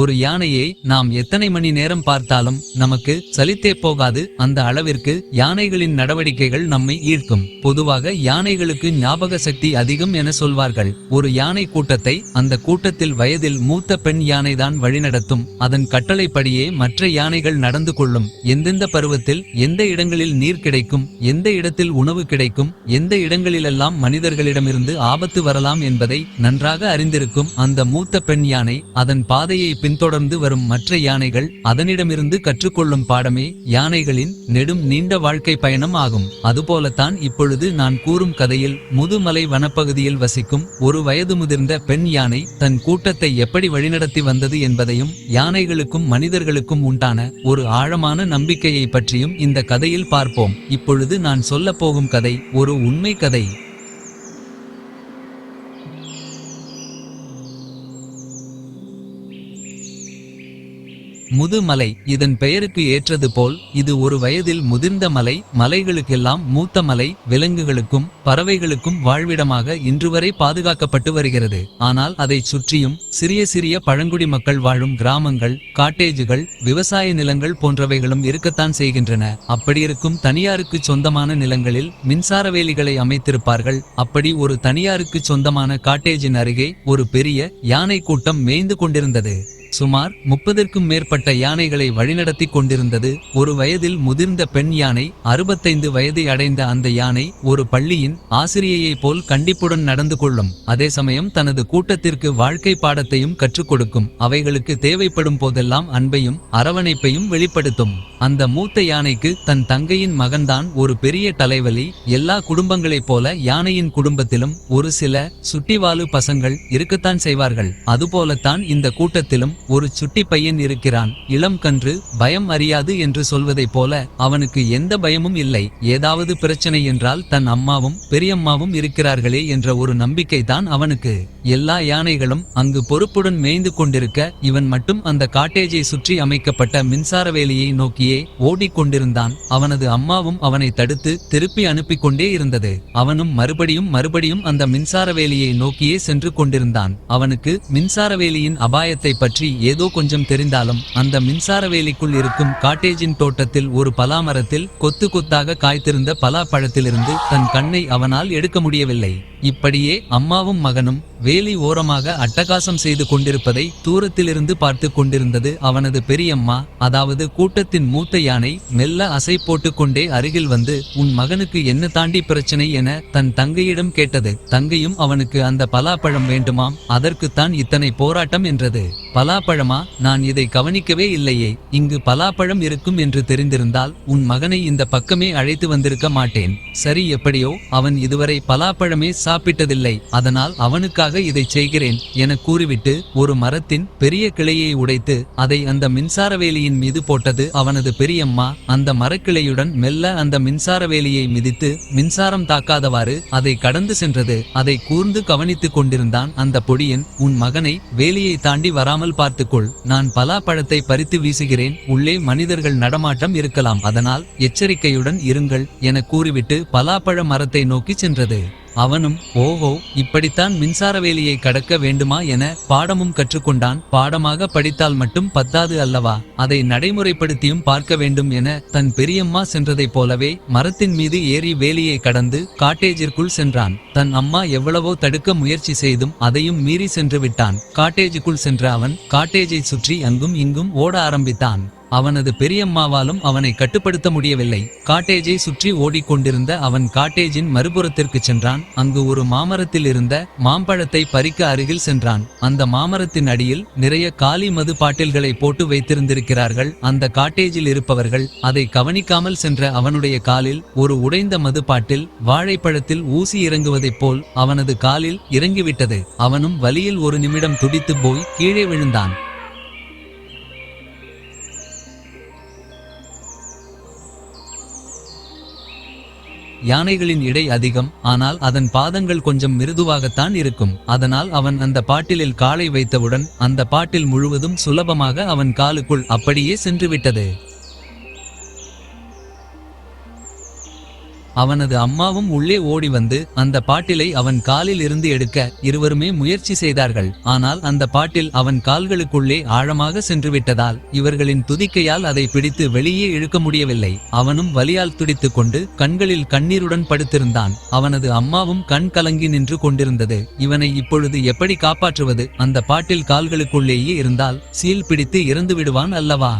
ஒரு யானையை நாம் எத்தனை மணி நேரம் பார்த்தாலும் நமக்கு சலித்தே போகாது. அந்த அளவிற்கு யானைகளின் நடவடிக்கைகள் நம்மை ஈர்க்கும். பொதுவாக யானைகளுக்கு ஞாபக சக்தி அதிகம் என சொல்வார்கள். ஒரு யானை கூட்டத்தை அந்த கூட்டத்தில் வயதில் மூத்த பெண் யானைதான் வழிநடத்தும். அதன் கட்டளைப்படியே மற்ற யானைகள் நடந்து கொள்ளும். எந்தெந்த பருவத்தில் எந்த இடங்களில் நீர் கிடைக்கும் எந்த இடத்தில் உணவு கிடைக்கும் எந்த இடங்களிலெல்லாம் மனிதர்களிடமிருந்து ஆபத்து வரலாம் என்பதை நன்றாக அறிந்திருக்கும் அந்த மூத்த பெண் யானை அதன் பாதையை பின்தொடர்ந்து வரும் மற்ற யானைகள் அதனிடமிருந்து கற்றுக்கொள்ளும் பாடமே யானைகளின் நெடும் நீண்ட வாழ்க்கை பயணம் ஆகும். அதுபோலத்தான் இப்பொழுது நான் கூறும் கதையில் முதுமலை வனப்பகுதியில் வசிக்கும் ஒரு வயது முதிர்ந்த பெண் யானை தன் கூட்டத்தை எப்படி வழிநடத்தி வந்தது என்பதையும் யானைகளுக்கும் மனிதர்களுக்கும் உண்டான ஒரு ஆழமான நம்பிக்கையை பற்றியும் இந்த கதையில் பார்ப்போம். இப்பொழுது நான் சொல்லப் போகும் கதை ஒரு உண்மை கதை. முதுமலை இதன் பெயருக்கு ஏற்றது போல் இது ஒரு வயதில் முதிர்ந்த மலை மலைகளுக்கெல்லாம் மூத்த மலை விலங்குகளுக்கும் பறவைகளுக்கும் வாழ்விடமாக இன்று வரை பாதுகாக்கப்பட்டு வருகிறது. ஆனால் அதைச் சுற்றியும் சிறிய சிறிய பழங்குடி மக்கள் வாழும் கிராமங்கள் காட்டேஜுகள் விவசாய நிலங்கள் போன்றவைகளும் இருக்கத்தான் செய்கின்றன. அப்படியிருக்கும் தனியாருக்கு சொந்தமான நிலங்களில் மின்சார வேலிகளை அமைத்திருப்பார்கள். அப்படி ஒரு தனியாருக்கு சொந்தமான காட்டேஜின் அருகே ஒரு பெரிய யானை கூட்டம் மேய்ந்து கொண்டிருந்தது. சுமார் முப்பதற்கும் மேற்பட்ட யானைகளை வழிநடத்தி கொண்டிருந்தது. ஒரு வயதில் முதிர்ந்த பெண் யானை அறுபத்தைந்து வயதை அடைந்த அந்த யானை ஒரு பள்ளியின் ஆசிரியையைப் போல் கண்டிப்புடன் நடந்து கொள்ளும். அதே சமயம் தனது கூட்டத்திற்கு வாழ்க்கை பாடத்தையும் கற்றுக் கொடுக்கும். அவைகளுக்கு தேவைப்படும் போதெல்லாம் அன்பையும் அரவணைப்பையும் வெளிப்படுத்தும். அந்த மூத்த யானைக்கு தன் தங்கையின் மகன்தான் ஒரு பெரிய தலைவலி. எல்லா குடும்பங்களைப் போல யானையின் குடும்பத்திலும் ஒரு சில சுட்டிவாலு பசங்கள் இருக்கத்தான் செய்வார்கள். அதுபோலத்தான் இந்த கூட்டத்திலும் ஒரு சுட்டி பையன் இருக்கிறான். இளம் கன்று பயம் அறியாது என்று சொல்வதைப் போல அவனுக்கு எந்த பயமும் இல்லை. ஏதாவது பிரச்சனை என்றால் தன் அம்மாவும் பெரியம்மாவும் இருக்கிறார்களே என்ற ஒரு நம்பிக்கை தான் அவனுக்கு. எல்லா யானைகளும் அங்கு பொறுப்புடன் மேய்ந்து கொண்டிருக்க இவன் மட்டும் அந்த காட்டேஜை சுற்றி அமைக்கப்பட்ட மின்சார வேலியை நோக்கியே ஓடிக்கொண்டிருந்தான். அவனது அம்மாவும் அவனை தடுத்து திருப்பி அனுப்பிக் கொண்டே இருந்தது. அவனும் மறுபடியும் மறுபடியும் அந்த மின்சார வேலியை நோக்கியே சென்று கொண்டிருந்தான். அவனுக்கு மின்சார வேலியின் அபாயத்தை பற்றி ஏதோ கொஞ்சம் தெரிந்தாலும் அந்த மின்சார வேலிக்குள் இருக்கும் காட்டேஜின் தோட்டத்தில் ஒரு பலாமரத்தில் கொத்து கொத்தாக காய்த்திருந்த பலா பழத்திலிருந்து தன் கண்ணை அவனால் எடுக்க முடியவில்லை. இப்படியே அம்மாவும் மகனும் வேலி ஓரமாக அட்டகாசம் செய்து கொண்டிருப்பதை தூரத்திலிருந்து பார்த்து கொண்டிருந்தது அவனது பெரியம்மா. அதாவது கூட்டத்தின் மூத்த யானை மெல்ல அசை போட்டுக்கொண்டே அருகில் வந்து உன் மகனுக்கு என்ன தாண்டி பிரச்சனை என தன் தங்கையிடம் கேட்டது. தங்கையும் அவனுக்கு அந்த பலாப்பழம் வேண்டுமாம். அதற்குத்தான் இத்தனை போராட்டம் என்றது. பலாப்பழமா? நான் இதை கவனிக்கவே இல்லையே. இங்கு பலாப்பழம் இருக்கும் என்று தெரிந்திருந்தால் உன் மகனை இந்த பக்கமே அழைத்து வந்திருக்க மாட்டேன். சரி எப்படியோ அவன் இதுவரை பலாப்பழமே சாப்பிட்டதில்லை. அதனால் அவனுக்காக இதை செய்கிறேன் என கூறிவிட்டு ஒரு மரத்தின் பெரிய கிளையை உடைத்து அதை அந்த மின்சார வேலியின் மீது போட்டது அவனது பெரியம்மா. அந்த மரக்கிளையுடன் மெல்ல அந்த மின்சார வேலியை மிதித்து மின்சாரம் தாக்காதவாறு அதை கடந்து சென்றது. அதை கூர்ந்து கவனித்துக் கொண்டிருந்தான் அந்த பொடியன் உன் மகனை வேலியை தாண்டி வராமல் பார்த்துக்கொள். நான் பலாப்பழத்தை பறித்து வீசுகிறேன். உள்ளே மனிதர்கள் நடமாட்டம் இருக்கலாம். அதனால் எச்சரிக்கையுடன் இருங்கள் என கூறிவிட்டு பலாப்பழ மரத்தை நோக்கி சென்றது. அவனும் ஓஹோ இப்படித்தான் மின்சார வேலியை கடக்க வேண்டுமா என பாடமும் கற்றுக்கொண்டான். பாடமாக படித்தால் மட்டும் பத்தாது அல்லவா? அதை நடைமுறைப்படுத்தியும் பார்க்க வேண்டும் என தன் பெரியம்மா சென்றதைப் போலவே மரத்தின் மீது ஏறி வேலியை கடந்து காட்டேஜிற்குள் சென்றான். தன் அம்மா எவ்வளவோ தடுக்க முயற்சி செய்தும் அதையும் மீறி சென்று விட்டான். காட்டேஜுக்குள் சென்ற அவன் காட்டேஜை சுற்றி அங்கும் இங்கும் ஓட ஆரம்பித்தான். அவனது பெரியம்மாவாலும் அவனை கட்டுப்படுத்த முடியவில்லை. காட்டேஜை சுற்றி ஓடிக்கொண்டிருந்த அவன் காட்டேஜின் மறுபுறத்திற்கு சென்றான். அங்கு ஒரு மாமரத்தில் இருந்த மாம்பழத்தை பறிக்க அருகில் சென்றான். அந்த மாமரத்தின் அடியில் நிறைய காலி மது பாட்டில்களை போட்டு வைத்திருந்திருக்கிறார்கள். அந்த காட்டேஜில் இருப்பவர்கள் அதை கவனிக்காமல் சென்ற அவனுடைய காலில் ஒரு உடைந்த மது பாட்டில் வாழைப்பழத்தில் ஊசி இறங்குவதைப் போல் அவனது காலில் இறங்கிவிட்டது. அவனும் வலியில் ஒரு நிமிடம் துடித்து போய் கீழே விழுந்தான். யானைகளின் இடை அதிகம் ஆனால் அதன் பாதங்கள் கொஞ்சம் மிருதுவாகத்தான் இருக்கும். அதனால் அவன் அந்த பாட்டிலில் காலை வைத்தவுடன் அந்த பாட்டில் முழுவதும் சுலபமாக அவன் காலுக்குள் அப்படியே சென்று அவனது அம்மாவும் உள்ளே ஓடி வந்து அந்த பாட்டிலை அவன் காலில் இருந்து எடுக்க இருவருமே முயற்சி செய்தார்கள். ஆனால் அந்த பாட்டில் அவன் கால்களுக்குள்ளே ஆழமாக சென்று விட்டதால் இவர்களின் துதிக்கையால் அதை பிடித்து வெளியே இழுக்க முடியவில்லை. அவனும் வலியால் துடித்துக் கொண்டு கண்களில் கண்ணீருடன் படுத்திருந்தான். அவனது அம்மாவும் கண் கலங்கி நின்று கொண்டிருந்தது. இவனை இப்பொழுது எப்படி காப்பாற்றுவது? அந்த பாட்டில் கால்களுக்குள்ளேயே இருந்தால் சீல் பிடித்து இறந்து விடுவான் அல்லவா?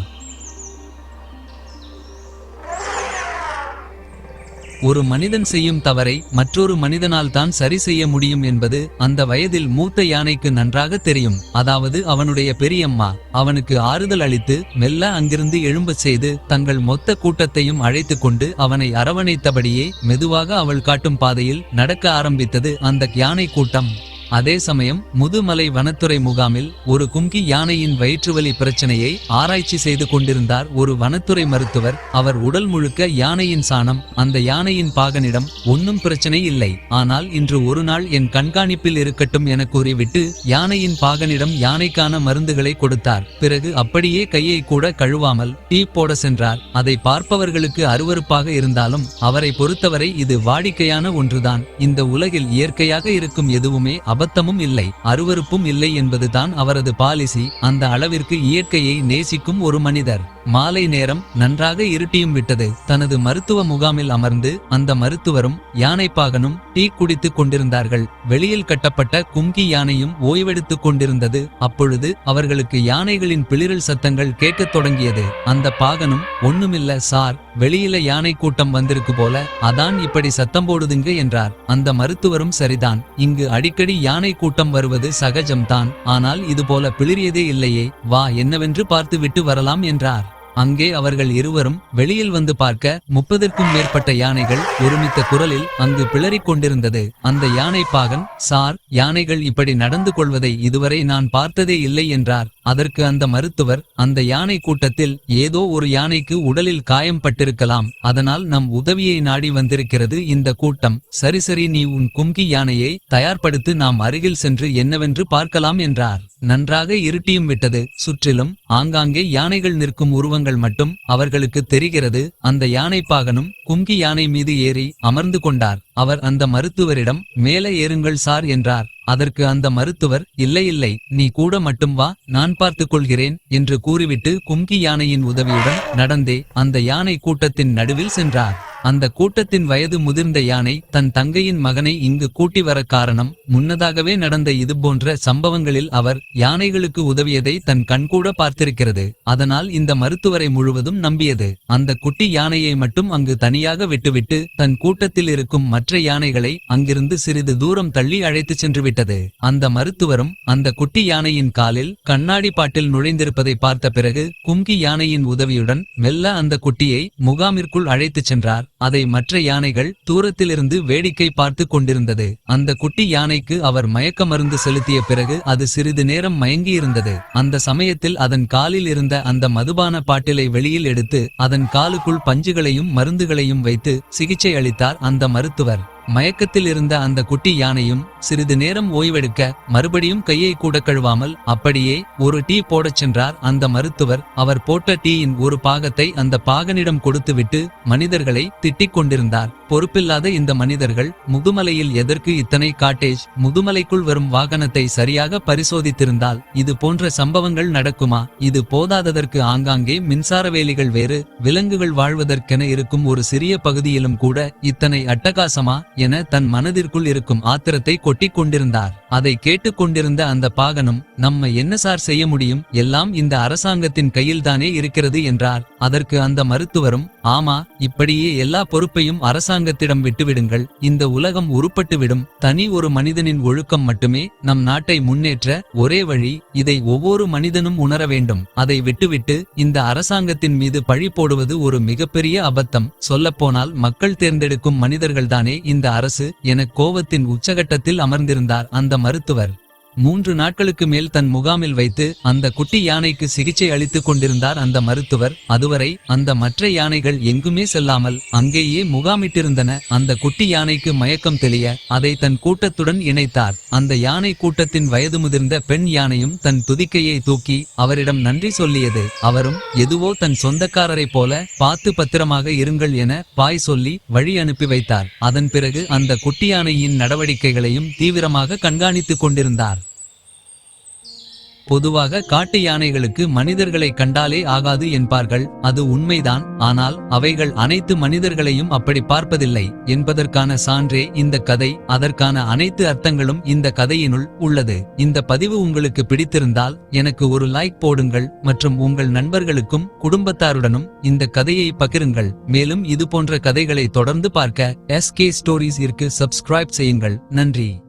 ஒரு மனிதன் செய்யும் தவறை மற்றொரு மனிதனால் தான் சரி செய்ய முடியும் என்பது அந்த வயதில் மூத்த யானைக்கு நன்றாக தெரியும். அதாவது அவனுடைய பெரியம்மா அவனுக்கு ஆறுதல் அளித்து மெல்ல அங்கிருந்து எழும்பு செய்து தங்கள் மொத்த கூட்டத்தையும் அழைத்து கொண்டு அவனை அரவணைத்தபடியே மெதுவாக அவள் காட்டும் பாதையில் நடக்க ஆரம்பித்தது அந்த யானை கூட்டம். அதே சமயம் முதுமலை வனத்துறை முகாமில் ஒரு கும்கி யானையின் வயிற்றுவலி பிரச்சனையை ஆராய்ச்சி செய்து கொண்டிருந்தார் ஒரு வனத்துறை மருத்துவர். அவர் உடல் முழுக்க யானையின் சாணம் அந்த யானையின் பாகனிடம் ஒன்னும் பிரச்சனை இல்லை. ஆனால் இன்று ஒரு நாள் என் கண்காணிப்பில் இருக்கட்டும் என கூறிவிட்டு யானையின் பாகனிடம் யானைக்கான மருந்துகளை கொடுத்தார். பிறகு அப்படியே கையை கூட கழுவாமல் டீ போட சென்றார். அதை பார்ப்பவர்களுக்கு அருவருப்பாக இருந்தாலும் அவரை பொறுத்தவரை இது வாடிக்கையான ஒன்றுதான். இந்த உலகில் இயற்கையாக இருக்கும் எதுவுமே அபத்தமும் இல்லை அருவருப்பும் இல்லை என்பதுதான் அவரது பாலிசி. அந்த அளவிற்கு இயற்கையை நேசிக்கும் ஒரு மனிதர். மாலை நேரம் நன்றாக இருட்டியும் விட்டது. தனது மருத்துவ முகாமில் அமர்ந்து அந்த மருத்துவரும் யானைப்பாகனும் டீ குடித்துக் கொண்டிருந்தார்கள். வெளியில் கட்டப்பட்ட கும்கி யானையும் ஓய்வெடுத்துக் கொண்டிருந்தது. அப்பொழுது அவர்களுக்கு யானைகளின் பிளிரல் சத்தங்கள் கேட்கத் தொடங்கியது. அந்த பாகனும் ஒண்ணுமில்ல சார் வெளியில யானை கூட்டம் வந்திருக்கு போல அதான் இப்படி சத்தம் போடுதுங்க என்றார். அந்த மருத்துவரும் சரிதான் இங்கு அடிக்கடி யானை கூட்டம் வருவது சகஜம்தான். ஆனால் இது போல பிளிரியதே இல்லையே வா என்னவென்று பார்த்து விட்டு வரலாம் என்றார். அங்கே அவர்கள் இருவரும் வெளியில் வந்து பார்க்க முப்பதற்கும் மேற்பட்ட யானைகள் ஒருமித்த குரலில் அங்கு பிளறிக் கொண்டிருந்தது. அந்த யானை பாகன் சார் யானைகள் இப்படி நடந்து கொள்வதை இதுவரை நான் பார்த்ததே இல்லை என்றார். அதற்கு அந்த மருத்துவர் அந்த யானை கூட்டத்தில் ஏதோ ஒரு யானைக்கு உடலில் காயம் பட்டிருக்கலாம். அதனால் நம் உதவியை நாடி வந்திருக்கிறது இந்த கூட்டம். சரி சரி நீ உன் கும்கி யானையை தயார்படுத்து நாம் அருகில் சென்று என்னவென்று பார்க்கலாம் என்றார். நன்றாக இருட்டியும் விட்டது. சுற்றிலும் ஆங்காங்கே யானைகள் நிற்கும் உருவங்கள் மட்டும் அவர்களுக்கு தெரிகிறது. அந்த யானை பாகனும் கும்கி யானை மீது ஏறி அமர்ந்து கொண்டார். அவர் அந்த மருத்துவரிடம் மேலே ஏறுங்கள் சார் என்றார். அதற்கு அந்த மருத்துவர் இல்லை இல்லை நீ கூட மட்டும் வா நான் பார்த்துக் கொள்கிறேன் என்று கூறிவிட்டு கும்கி யானையின் உதவியுடன் நடந்தே அந்த யானை கூட்டத்தின் நடுவில் சென்றார். அந்த கூட்டத்தின் வயது முதிர்ந்த யானை தன் தங்கையின் மகனை இங்கு கூட்டி வர காரணம் முன்னதாகவே நடந்த இது போன்ற சம்பவங்களில் அவர் யானைகளுக்கு உதவியதை தன் கண்கூட பார்த்திருக்கிறது. அதனால் இந்த மருத்துவரை முழுவதும் நம்பியது. அந்த குட்டி யானையை மட்டும் அங்கு தனியாக விட்டுவிட்டு தன் கூட்டத்தில் இருக்கும் மற்ற யானைகளை அங்கிருந்து சிறிது தூரம் தள்ளி அழைத்துச் சென்று விட்டது. அந்த மருத்துவரும் அந்த குட்டி யானையின் காலில் கண்ணாடி பாட்டில் நுழைந்திருப்பதை பார்த்த பிறகு கும்கி யானையின் உதவியுடன் மெல்ல அந்த குட்டியை முகாமிற்குள் அழைத்துச் சென்றார். அதை மற்ற யானைகள் தூரத்திலிருந்து வேடிக்கை பார்த்து கொண்டிருந்தது. அந்த குட்டி யானைக்கு அவர் மயக்க மருந்து செலுத்திய பிறகு அது சிறிது நேரம் மயங்கியிருந்தது. அந்த சமயத்தில் அதன் காலில் இருந்த அந்த மதுபான பாட்டிலை வெளியில் எடுத்து அதன் காலுக்குள் பஞ்சுகளையும் மருந்துகளையும் வைத்து சிகிச்சை அளித்தார் அந்த மருத்துவர். மயக்கத்தில் இருந்த அந்த குட்டி யானையும் சிறிது நேரம் ஓய்வெடுக்க மறுபடியும் கையை கூட கழுவாமல் அப்படியே ஒரு டீ போடச் சென்றார் அந்த மருத்துவர். அவர் போட்ட டீயின் ஒரு பாகத்தை அந்த பாகனிடம் கொடுத்துவிட்டு மனிதர்களை திட்டிக் கொண்டிருந்தார். பொறுப்பில்லாத இந்த மனிதர்கள் முதுமலையில் எதற்கு இத்தனை காட்டேஜ் முதுமலைக்குள் வரும் வாகனத்தை சரியாக பரிசோதித்திருந்தால் இது போன்ற சம்பவங்கள் நடக்குமா? இது போதாததற்கு ஆங்காங்கே மின்சார வேலிகள் வேறு விலங்குகள் வாழ்வதற்கென இருக்கும் ஒரு சிறிய பகுதியிலும் கூட இத்தனை அட்டகாசமா? என தன் மனதிற்குள் இருக்கும் ஆத்திரத்தை கொட்டிக் கொண்டிருந்தார் அதை கேட்டுக்கொண்டிருந்த அந்த பாகனும் நம்ம என்ன சார் செய்ய முடியும்? எல்லாம் இந்த அரசாங்கத்தின் கையில்தானே இருக்கிறது என்றார். அதற்கு அந்த மருத்துவரும் ஆமா இப்படியே எல்லா பொறுப்பையும் அரசாங்கத்திடம் விட்டுவிடுங்கள். இந்த உலகம் உருப்பட்டுவிடும். தனி ஒரு மனிதனின் ஒழுக்கம் மட்டுமே நம் நாட்டை முன்னேற்ற ஒரே வழி இதை ஒவ்வொரு மனிதனும் உணர வேண்டும். அதை விட்டுவிட்டு இந்த அரசாங்கத்தின் மீது பழி போடுவது ஒரு மிகப்பெரிய அபத்தம். சொல்லப்போனால் மக்கள் தேர்ந்தெடுக்கும் மனிதர்கள்தானே இந்த அரசு என கோவத்தின் உச்சகட்டத்தில் அமர்ந்திருந்தார் அந்த மருத்துவர். மூன்று நாட்களுக்கு மேல் தன் முகாமில் வைத்து அந்த குட்டி யானைக்கு சிகிச்சை அளித்துக் கொண்டிருந்தார் அந்த மருத்துவர். அதுவரை அந்த மற்ற யானைகள் எங்குமே செல்லாமல் அங்கேயே முகாமிட்டிருந்தன. அந்த குட்டி யானைக்கு மயக்கம் தெளிய அதை தன் கூட்டத்துடன் இணைத்தார். அந்த யானை கூட்டத்தின் வயது முதிர்ந்த பெண் யானையும் தன் துதிக்கையை தூக்கி அவரிடம் நன்றி சொல்லியது. அவரும் எதுவோ தன் சொந்தக்காரரைப் போல பார்த்து பத்திரமாக இருங்கள் என பாய் சொல்லி வழி அனுப்பி வைத்தார். அதன் பிறகு அந்த குட்டி யானையின் நடவடிக்கைகளையும் தீவிரமாக கண்காணித்துக் கொண்டிருந்தார். பொதுவாக காட்டு யானைகளுக்கு மனிதர்களை கண்டாலே ஆகாது என்பார்கள். அது உண்மைதான். ஆனால் அவைகள் அனைத்து மனிதர்களையும் அப்படி பார்ப்பதில்லை என்பதற்கான சான்றே இந்த கதை. அதற்கான அனைத்து அர்த்தங்களும் இந்த கதையினுள் உள்ளது. இந்த பதிவு உங்களுக்கு பிடித்திருந்தால் எனக்கு ஒரு லைக் போடுங்கள் மற்றும் உங்கள் நண்பர்களுக்கும் குடும்பத்தாருடனும் இந்த கதையை பகிருங்கள். மேலும் இது போன்ற கதைகளை தொடர்ந்து பார்க்க எஸ்கே ஸ்டோரிஸ் இருக்கு சப்ஸ்கிரைப் செய்யுங்கள். நன்றி.